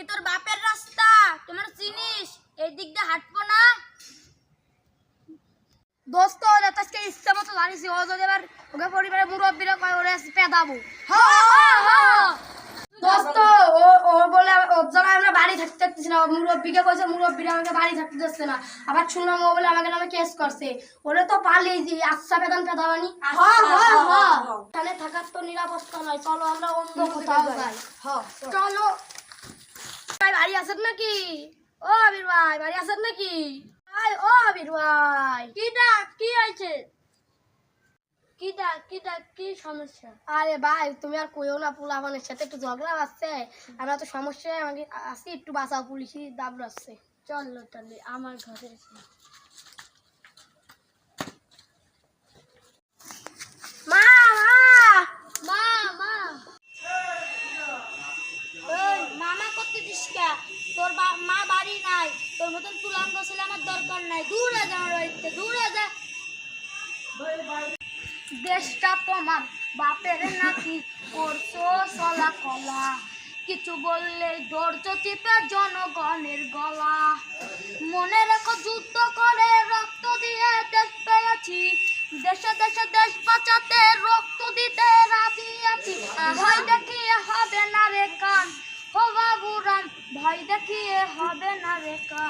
এ তোর বাপের রাস্তা? তোমার চিনিস? এই দিক দিয়ে হাঁটবো না। দোস্ত ওরা ইচ্ছা মতো দাঁড়িয়েছি। ও যদি এবার ওকে পরিবারের মুরব্বীরা কয় ওরা পেদাবো। দোস্ত ও ও বলে ওপজনা আমরা বাড়ি থাকতে পারতেছি না। মুরব্বীকে কইছে মুরব্বীরা আমাকে বাড়ি থাকতে দিচ্ছে না। আবার শুনলাম ও বলে আমাকে নামে কেস করছে। ওরে তো পালিয়ে যে আচ্ছা বেদান পেদাবানি। এখানে থাকার তো নিরাপত্তা নয়। চলো আমরা অন্য কোথাও যাই। চলো। আছেন নাকি? ও আবির ভাই, বাড়ি আছেন নাকি? ভাই, ও আবির ভাই। কি ডাক, কি হয়েছে? কি ডাক কি ডাক, কি সমস্যা? আরে ভাই, তুমি আর কইও না পোলাপানের সাথে একটু ঝগড়া আসছে আমরা তো সমস্যা আমাকে আসি একটু বাঁচাও পুলিশি দাব আসছে চলো তাহলে আমার ঘরে মামা করতে দিস তোর মা বাড়ি নাই, তোর মতন তুলাঙ্গ ছেলে আমার দরকার নাই। দূরে যা আমার বাড়িতে, দূরে যা। দেশটা তোমার, বাপের নাকি করছ চলা কলা। কিছু বললে ধৈর্য চিপে জনগণের গলা। মনে রেখো যুদ্ধ করে রক্ত দিয়ে দেশ পেয়েছি। দেশে দেশে দেশ বাঁচাতে রক্ত দিতে রাজি আছি। ভয় দেখিয়ে হবে না রে কান। ও বাবুরাম ভয় দেখিয়ে হবে না রে কান